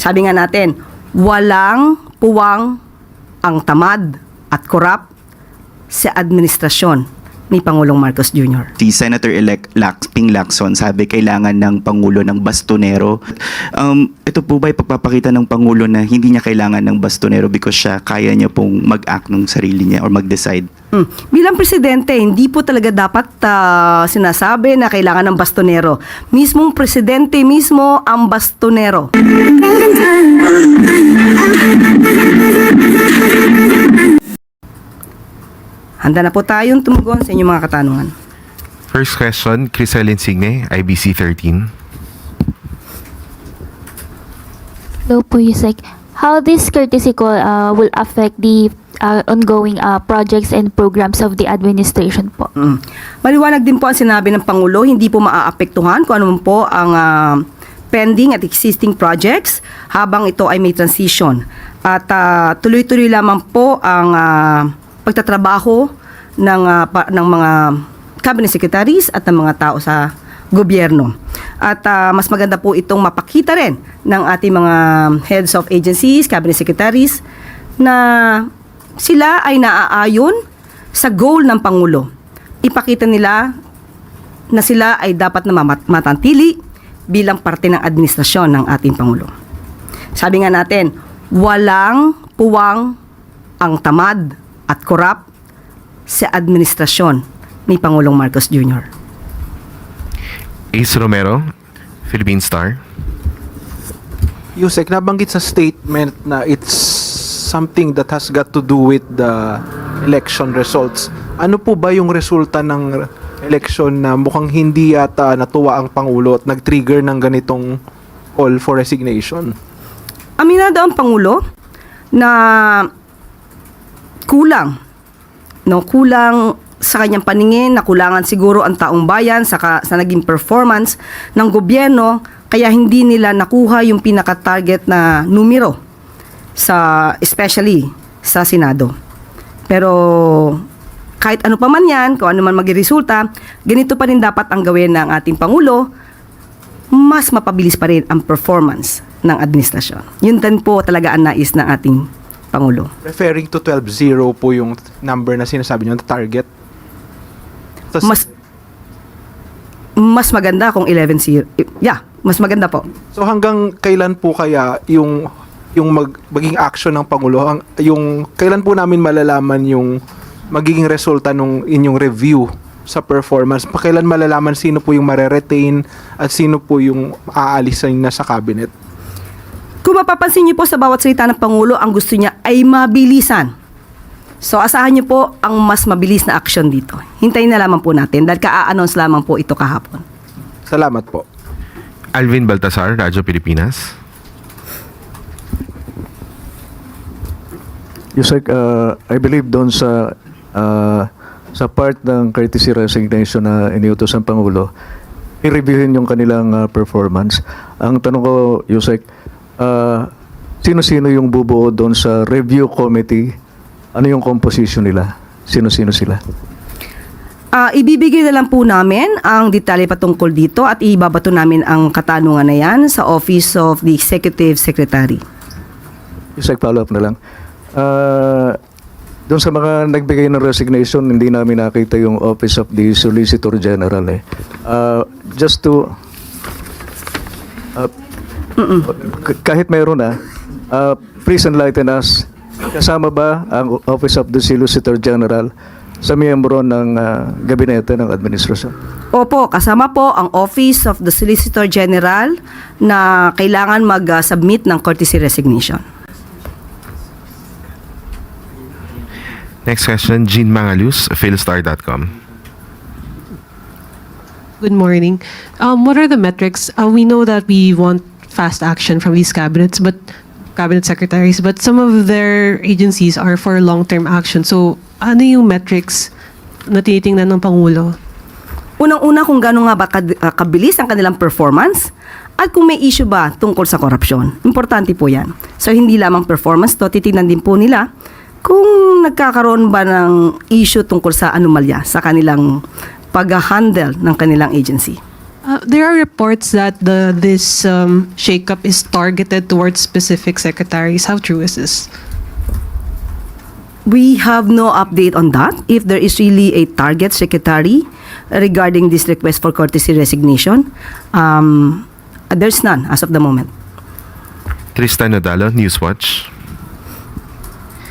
Sabi nga natin, walang puwang ang tamad at korap sa administrasyon ni Pangulong Marcos Jr. Si Senator-elect Lax, Ping Lacson sabi kailangan ng Pangulo ng bastonero. Um, ito po ba ipagpapakita ng Pangulo na hindi niya kailangan ng bastonero because siya kaya niya pong mag-act ng sarili niya or mag-decide? Hmm. Bilang presidente, hindi po talaga dapat ah, sinasabi na kailangan ng bastonero. Mismong presidente mismo ang bastonero. Handa na po tayong tumugon sa inyong mga katanungan. First question, Crisel Insigne, IBC 13. Hello po, Yusek. How this courtesy call uh, will affect the uh, ongoing uh, projects and programs of the administration po? Mm. Maliwanag din po ang sinabi ng Pangulo, hindi po maaapektuhan kung ano man po ang ah, pending at existing projects habang ito ay may transition. At ah, tuloy-tuloy lamang po ang ah, pagtatrabaho ng, ah, pa- ng mga cabinet secretaries at ng mga tao sa gobyerno. At ah, mas maganda po itong mapakita rin ng ating mga heads of agencies, cabinet secretaries, na sila ay naaayon sa goal ng Pangulo. Ipakita nila na sila ay dapat na matantili bilang parte ng administrasyon ng ating Pangulo. Sabi nga natin, walang puwang ang tamad at korap sa administrasyon ni Pangulong Marcos Jr. Ace Romero, Philippine Star. Yusek, nabanggit sa statement na it's something that has got to do with the election results. Ano po ba yung resulta ng election na mukhang hindi yata natuwa ang Pangulo at nag-trigger ng ganitong call for resignation? Aminado ang Pangulo na kulang. No, kulang sa kanyang paningin, nakulangan siguro ang taong bayan sa, ka- sa naging performance ng gobyerno, kaya hindi nila nakuha yung pinaka-target na numero sa especially sa Senado. Pero kahit ano pa man yan, kung ano man maging ganito pa rin dapat ang gawin ng ating Pangulo, mas mapabilis pa rin ang performance ng administrasyon. Yun din po talaga ang nais ng ating Pangulo. Referring to 12-0 po yung number na sinasabi niyo, target. Tas- Mas mas maganda kung 11-0. Yeah, mas maganda po. So hanggang kailan po kaya yung yung mag, maging action ng pangulo ang yung kailan po namin malalaman yung magiging resulta nung inyong review sa performance pa kailan malalaman sino po yung mare-retain at sino po yung aalisin na sa cabinet Kung mapapansin niyo po sa bawat salita ng Pangulo, ang gusto niya ay mabilisan. So asahan niyo po ang mas mabilis na action dito. Hintayin na lamang po natin dahil ka-announce lamang po ito kahapon. salamat po Alvin Baltasar, Radyo Pilipinas. Yusek, uh, I believe doon sa uh, sa part ng courtesy resignation na iniutos ng Pangulo, i-reviewin yung kanilang uh, performance. Ang tanong ko, Yusek, uh, sino-sino yung bubuo doon sa review committee? Ano yung composition nila? Sino-sino sila? Ah, ibibigay na lang po namin ang detalye patungkol dito at ibabato namin ang katanungan na yan sa Office of the Executive Secretary. Yusek, follow-up na lang. Uh, doon sa mga nagbigay ng resignation, hindi namin nakita yung Office of the Solicitor General. Eh. Uh, just to... uh, kahit mayroon na, uh, please enlighten us. Kasama ba ang Office of the Solicitor General sa miyembro ng uh, gabinete ng administrasyon? Opo, kasama po ang Office of the Solicitor General na kailangan mag-submit ng courtesy resignation. Next question, Jean Mangalus, philstar.com. Good morning. Um, what are the metrics? Uh, we know that we want fast action from these cabinets, but cabinet secretaries, but some of their agencies are for long-term action. So, ano yung metrics na tinitingnan ng Pangulo? Unang-una kung gano'n nga ba ah, kabilis ang kanilang performance at kung may issue ba tungkol sa korupsyon. Importante po yan. So hindi lamang performance to, titignan din po nila kung nagkakaroon ba ng issue tungkol sa anomalya sa kanilang pag-handle ng kanilang agency. Uh, there are reports that the this um, shakeup is targeted towards specific secretaries. How true is this? We have no update on that. If there is really a target secretary regarding this request for courtesy resignation, um, there's none as of the moment. Tristan Nodalo, Newswatch.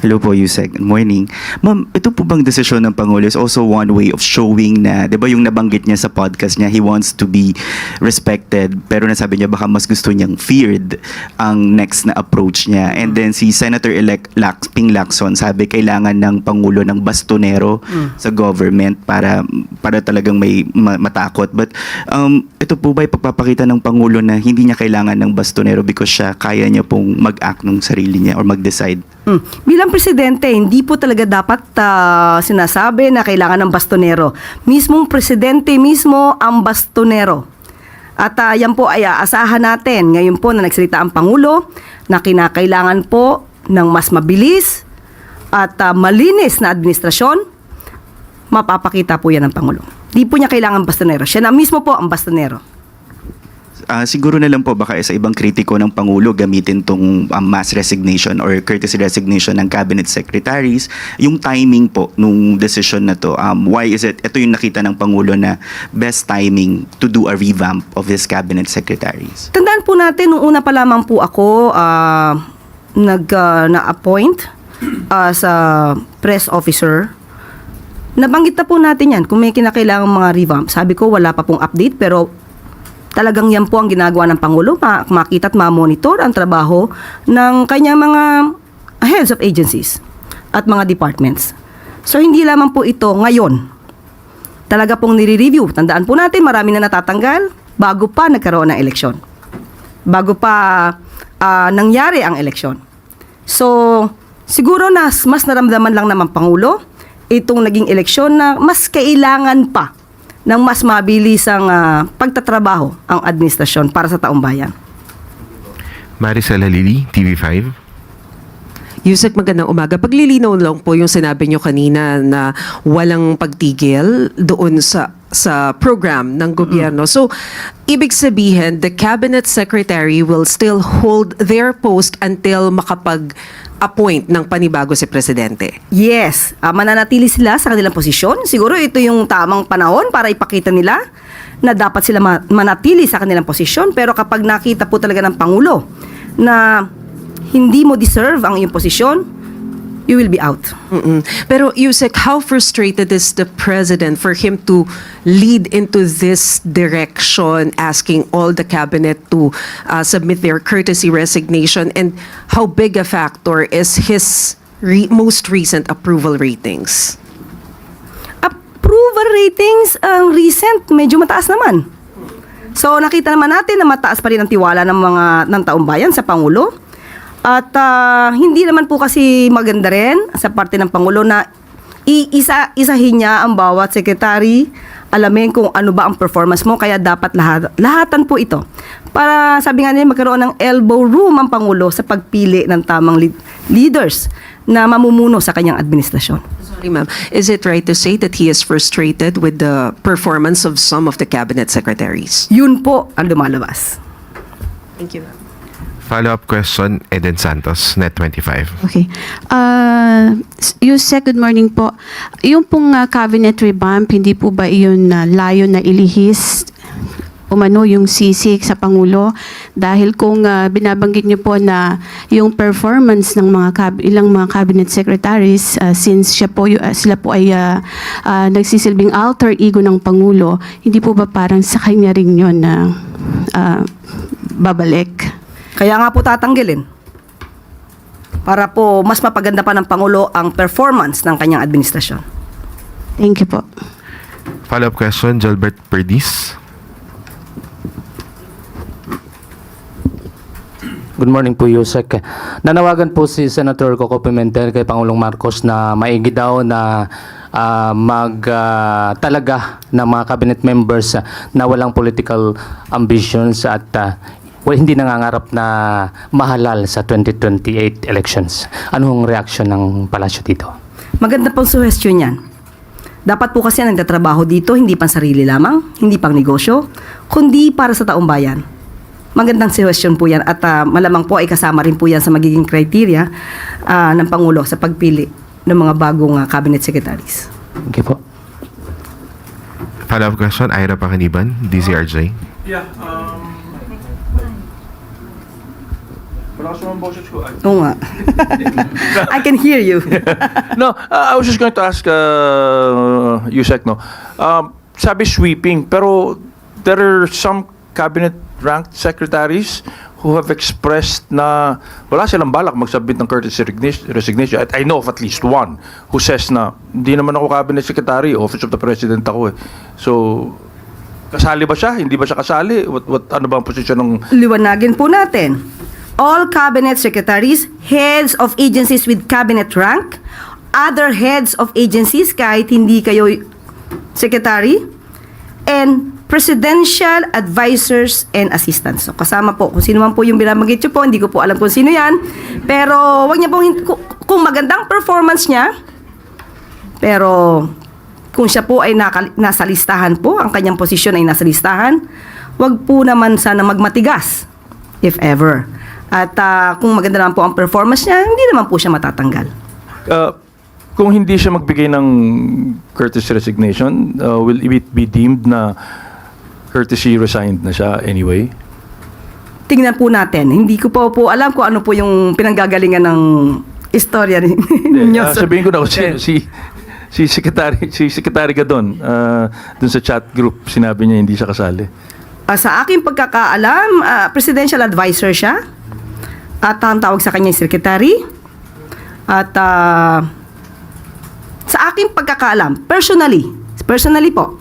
Hello po, Yusek. Good morning. Ma'am, ito po bang desisyon ng Pangulo is also one way of showing na, di ba yung nabanggit niya sa podcast niya, he wants to be respected, pero nasabi niya baka mas gusto niyang feared ang next na approach niya. And then si Senator-elect Lax, Ping Lacson, sabi kailangan ng Pangulo ng bastonero sa government para para talagang may ma- matakot. But um, ito po ba ipagpapakita ng Pangulo na hindi niya kailangan ng bastonero because siya kaya niya pong mag-act ng sarili niya or mag-decide? Hmm. Bilang presidente, hindi po talaga dapat ah, sinasabi na kailangan ng bastonero. Mismong presidente mismo ang bastonero. At ah, yan po ay aasahan natin ngayon po na nagsalita ang Pangulo na kinakailangan po ng mas mabilis at ah, malinis na administrasyon, mapapakita po yan ng Pangulo. Di po niya kailangan bastonero. Siya na mismo po ang bastonero. Ah, siguro na lang po baka sa ibang kritiko ng Pangulo gamitin tong um, mass resignation or courtesy resignation ng cabinet secretaries. Yung timing po nung decision na to, um, why is it, ito yung nakita ng Pangulo na best timing to do a revamp of his cabinet secretaries. Tandaan po natin, nung una pa lamang po ako ah, nag, ah, na-appoint as a press officer, nabanggit na po natin yan kung may kinakailangan mga revamp. Sabi ko, wala pa pong update, pero talagang yan po ang ginagawa ng Pangulo, ma- makita at ma-monitor ang trabaho ng kanyang mga heads of agencies at mga departments. So, hindi lamang po ito ngayon. Talaga pong nire-review. Tandaan po natin, marami na natatanggal bago pa nagkaroon ng eleksyon. Bago pa ah, nangyari ang eleksyon. So, siguro na mas naramdaman lang naman Pangulo itong naging eleksyon na mas kailangan pa ng mas mabilis ang ah, pagtatrabaho ang administrasyon para sa taong bayan. Maricel Halili, TV5. Yusek, magandang umaga. Paglilinaw lang po yung sinabi nyo kanina na walang pagtigil doon sa sa program ng gobyerno. So, ibig sabihin, the cabinet secretary will still hold their post until makapag-appoint ng panibago si presidente. Yes, ah, mananatili sila sa kanilang posisyon. Siguro ito yung tamang panahon para ipakita nila na dapat sila ma- manatili sa kanilang posisyon. Pero kapag nakita po talaga ng Pangulo na hindi mo deserve ang iyong posisyon, you will be out. Mm-mm. Pero Yusek, how frustrated is the president for him to lead into this direction, asking all the cabinet to uh, submit their courtesy resignation, and how big a factor is his re- most recent approval ratings? Approval ratings, ang recent, medyo mataas naman. So nakita naman natin na mataas pa rin ang tiwala ng mga ng taong bayan sa Pangulo. At ah, hindi naman po kasi maganda rin sa parte ng Pangulo na iisa isahin niya ang bawat sekretary, alamin kung ano ba ang performance mo kaya dapat lahat lahatan po ito. Para sabi nga nila magkaroon ng elbow room ang Pangulo sa pagpili ng tamang lead- leaders na mamumuno sa kanyang administrasyon. Sorry, ma'am. Is it right to say that he is frustrated with the performance of some of the cabinet secretaries? Yun po ang lumalabas. Thank you, ma'am. Follow-up question, Eden Santos, Net25. Okay. Uh, Yusek, good morning po. Yung pong uh, cabinet revamp, hindi po ba iyon na layo na ilihis umano yung sisig sa Pangulo dahil kung uh, binabanggit niyo po na yung performance ng mga cab- ilang mga cabinet secretaries uh, since siya po uh, sila po ay uh, uh, nagsisilbing alter ego ng Pangulo hindi po ba parang sa kanya rin yun na uh, babalik Kaya nga po tatanggalin. Para po mas mapaganda pa ng Pangulo ang performance ng kanyang administrasyon. Thank you po. Follow-up question, Gilbert Perdis. Good morning po, Yusek. Nanawagan po si Senator Coco Pimentel kay Pangulong Marcos na maigi daw na ah, mag ah, talaga ng mga cabinet members na walang political ambitions at ah, well, hindi nangangarap na mahalal sa 2028 elections. Anong reaksyon ng palasyo dito? Maganda pong suhestyon yan. Dapat po kasi ang nagtatrabaho dito, hindi pang sarili lamang, hindi pang negosyo, kundi para sa taong bayan. Magandang suggestion po yan at ah, malamang po ay kasama rin po yan sa magiging criteria ah, ng Pangulo sa pagpili ng mga bagong ah, cabinet secretaries. Okay po. Follow-up question, Ira Pakaniban, DZRJ. Yeah, um... Malakas naman boses ko. Ay. Oo nga. I can hear you. No, uh, I was just going to ask uh, Yusek, no. Um, sabi sweeping, pero there are some cabinet ranked secretaries who have expressed na wala silang balak magsubmit ng courtesy resignation. At I know of at least one who says na hindi naman ako cabinet secretary, office of the president ako eh. So, kasali ba siya? Hindi ba siya kasali? What, what, ano ba ang posisyon ng Liwanagin po natin. All cabinet secretaries, heads of agencies with cabinet rank, other heads of agencies kahit hindi kayo secretary, and presidential advisors and assistants. So, kasama po, kung sino man po yung binamagit nyo po, hindi ko po alam kung sino yan. Pero, wag niya pong, kung magandang performance niya, pero kung siya po ay naka, nasa listahan po, ang kanyang posisyon ay nasa listahan, wag po naman sana magmatigas, if ever. At ah, kung maganda naman po ang performance niya, hindi naman po siya matatanggal. Uh, kung hindi siya magbigay ng courtesy resignation, uh, will it be deemed na courtesy resigned na siya anyway? Tingnan po natin. Hindi ko po po alam kung ano po yung pinanggagalingan ng istorya ni- ninyo. uh, sabihin ko na kung sino, si si secretary si secretary ka doon uh, doon sa chat group sinabi niya hindi siya kasali. Ah, sa aking pagkakaalam, ah, presidential advisor siya. At ang tawag sa kanya secretary. At ah, sa aking pagkakaalam, personally, personally po,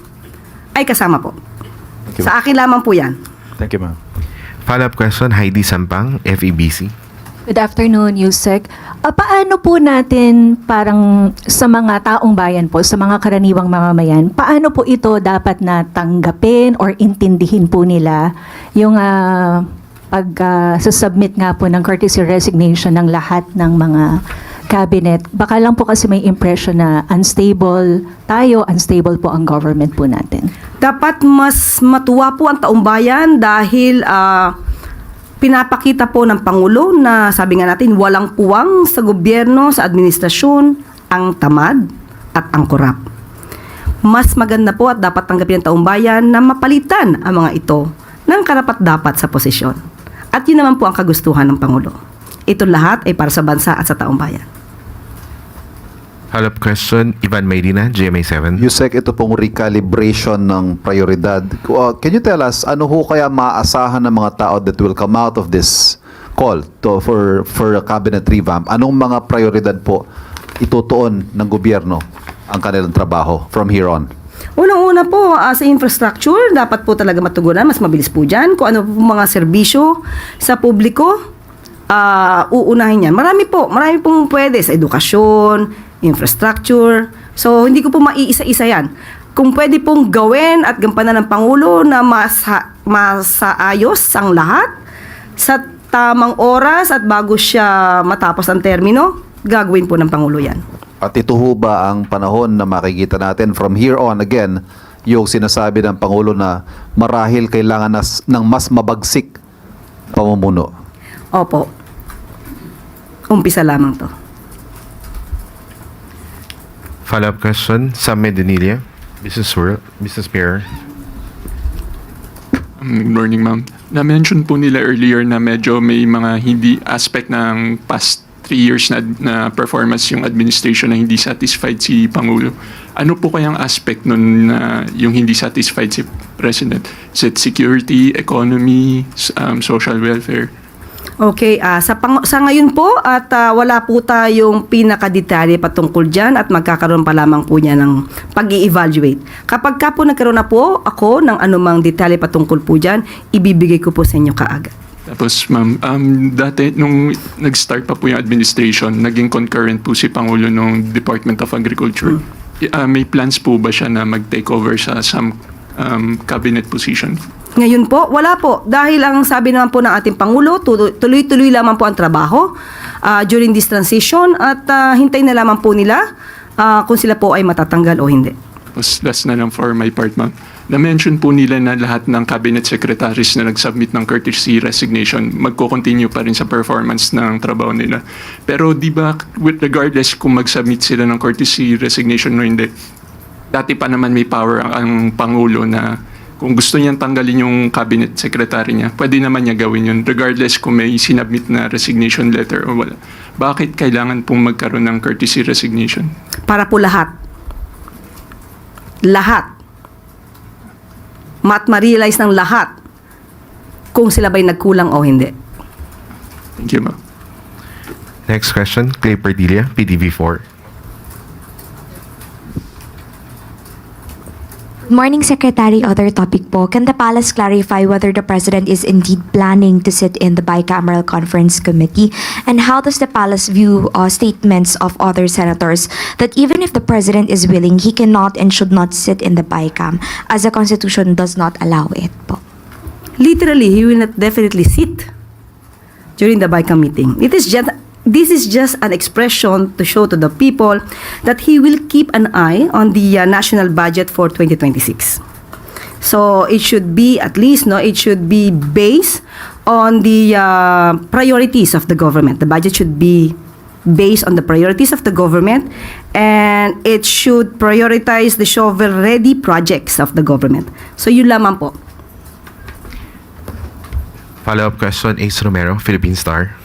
ay kasama po. you. Sa akin lamang po yan. Thank you, ma'am. Follow-up question, Heidi Sampang, FEBC. Good afternoon, Yusek. Ah, paano po natin parang sa mga taong bayan po, sa mga karaniwang mamamayan, paano po ito dapat na tanggapin or intindihin po nila yung ah, pag ah, submit nga po ng courtesy resignation ng lahat ng mga cabinet. Baka lang po kasi may impression na unstable tayo, unstable po ang government po natin. Dapat mas matuwa po ang taong bayan dahil ah, pinapakita po ng Pangulo na sabi nga natin walang puwang sa gobyerno, sa administrasyon, ang tamad at ang korap. Mas maganda po at dapat tanggapin ng taong bayan na mapalitan ang mga ito ng karapat-dapat sa posisyon. At yun naman po ang kagustuhan ng Pangulo. Ito lahat ay para sa bansa at sa taong bayan. Follow-up question, Ivan Mayrina, GMA7. Yusek, ito pong recalibration ng prioridad. Uh, can you tell us, ano ho kaya maaasahan ng mga tao that will come out of this call to, for, for a cabinet revamp? Anong mga prioridad po itutuon ng gobyerno ang kanilang trabaho from here on? Unang-una po, ah, sa infrastructure, dapat po talaga matugunan, mas mabilis po dyan. Kung ano po mga serbisyo sa publiko, ah, uunahin yan. Marami po, marami pong pwede sa edukasyon, infrastructure. So, hindi ko po maiisa-isa yan. Kung pwede pong gawin at gampanan ng Pangulo na masa, masaayos ang lahat sa tamang oras at bago siya matapos ang termino, gagawin po ng Pangulo yan. At ito ho ba ang panahon na makikita natin from here on again yung sinasabi ng Pangulo na marahil kailangan nas, ng mas mabagsik pamumuno? Opo. Umpisa lamang to. Follow-up question, Sam Medinilla, Business World, Business Mirror. Good morning, ma'am. Na-mention po nila earlier na medyo may mga hindi aspect ng past three years na, na performance yung administration na hindi satisfied si Pangulo. Ano po kayang aspect nun na yung hindi satisfied si President? Is it security, economy, um, social welfare? Okay, ah, sa, pang- sa ngayon po at ah, wala po tayong pinakadetalye patungkol dyan at magkakaroon pa lamang po niya ng pag evaluate Kapag ka po nagkaroon na po ako ng anumang detalye patungkol po dyan, ibibigay ko po sa inyo kaagad. Tapos, ma'am, um, dati nung nag-start pa po yung administration, naging concurrent po si Pangulo ng Department of Agriculture. Ah, may plans po ba siya na mag-take over sa some um, cabinet position? Ngayon po, wala po. Dahil ang sabi naman po ng ating Pangulo, tuloy- tuloy-tuloy lamang po ang trabaho ah, during this transition at ah, hintayin na lamang po nila ah, kung sila po ay matatanggal o hindi. Tapos last na lang for my part, ma'am. Na-mention po nila na lahat ng cabinet secretaries na nag-submit ng courtesy resignation magko-continue pa rin sa performance ng trabaho nila. Pero di ba, with regardless kung mag-submit sila ng courtesy resignation o hindi, dati pa naman may power ang, ang Pangulo na kung gusto niyang tanggalin yung cabinet secretary niya, pwede naman niya gawin yun regardless kung may sinabmit na resignation letter o wala. Bakit kailangan pong magkaroon ng courtesy resignation? Para po lahat. Lahat. Mat ma-realize ng lahat kung sila ba'y nagkulang o hindi. Thank you, ma'am. Next question, Clay Perdilla, PDV4. Good morning, Secretary. Other topic po. Can the palace clarify whether the president is indeed planning to sit in the bicameral conference committee? And how does the palace view uh, statements of other senators that even if the president is willing, he cannot and should not sit in the bicam as the constitution does not allow it po? Literally, he will not definitely sit during the BICAM meeting. It is just this is just an expression to show to the people that he will keep an eye on the uh, national budget for 2026. So it should be at least no, it should be based on the uh, priorities of the government. The budget should be based on the priorities of the government and it should prioritize the shovel-ready projects of the government. So yun lamang po. Follow-up question, Ace Romero, Philippine Star.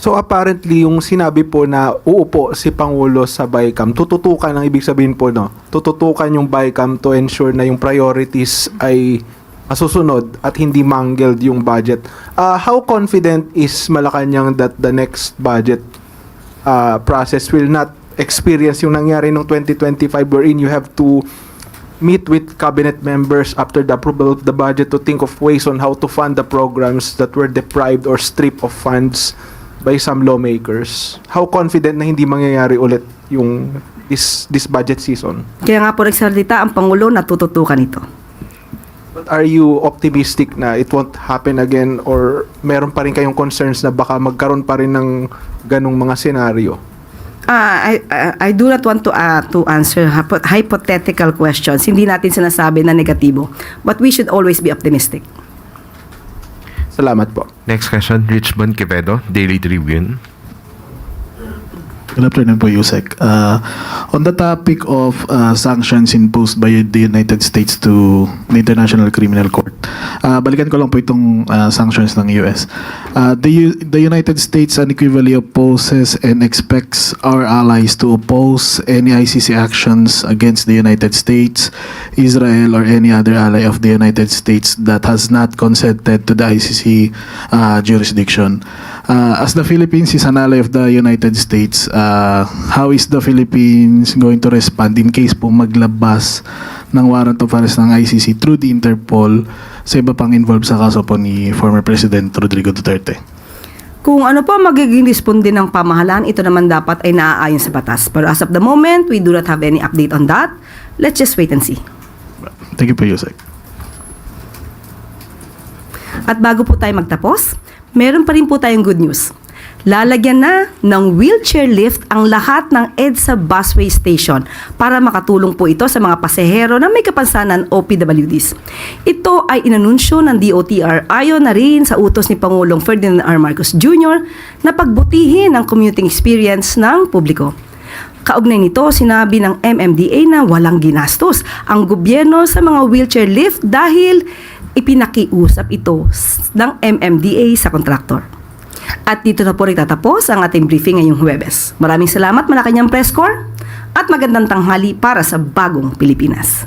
So apparently yung sinabi po na uupo si Pangulo sa BICAM, tututukan ang ibig sabihin po no. Tututukan yung BICAM to ensure na yung priorities ay masusunod at hindi mangled yung budget. Uh, how confident is Malacanang that the next budget uh, process will not experience yung nangyari nung 2025 wherein you have to meet with cabinet members after the approval of the budget to think of ways on how to fund the programs that were deprived or stripped of funds by some lawmakers. How confident na hindi mangyayari ulit yung this this budget season? Kaya nga po nagsalita ang Pangulo na tututukan ito. But are you optimistic na it won't happen again or meron pa rin kayong concerns na baka magkaroon pa rin ng ganong mga senaryo? Ah, I, I, I do not want to uh, to answer hypo- hypothetical questions. Hindi natin sinasabi na negatibo. But we should always be optimistic. Salamat po. Next question, Richmond Quevedo, Daily Tribune. Good afternoon po, Yusek. Uh, on the topic of uh, sanctions imposed by the United States to the International Criminal Court, uh, balikan ko lang po itong uh, sanctions ng US. Uh, the, U- the United States unequivocally opposes and expects our allies to oppose any ICC actions against the United States, Israel, or any other ally of the United States that has not consented to the ICC uh, jurisdiction. Uh, as the Philippines is an ally of the United States, uh, how is the Philippines going to respond in case po maglabas ng warrant of arrest ng ICC through the Interpol sa iba pang involved sa kaso po ni former President Rodrigo Duterte? Kung ano po magiging responde ng pamahalaan, ito naman dapat ay naaayon sa batas. Pero as of the moment, we do not have any update on that. Let's just wait and see. Thank you po, Yusek. At bago po tayo magtapos, meron pa rin po tayong good news. Lalagyan na ng wheelchair lift ang lahat ng EDSA busway station para makatulong po ito sa mga pasahero na may kapansanan o PWDs. Ito ay inanunsyo ng DOTR ayon na rin sa utos ni Pangulong Ferdinand R. Marcos Jr. na pagbutihin ang commuting experience ng publiko. Kaugnay nito, sinabi ng MMDA na walang ginastos ang gobyerno sa mga wheelchair lift dahil ipinakiusap ito ng MMDA sa kontraktor. At dito na po rin tatapos ang ating briefing ngayong Huwebes. Maraming salamat Malacanang Press Corps at magandang tanghali para sa bagong Pilipinas.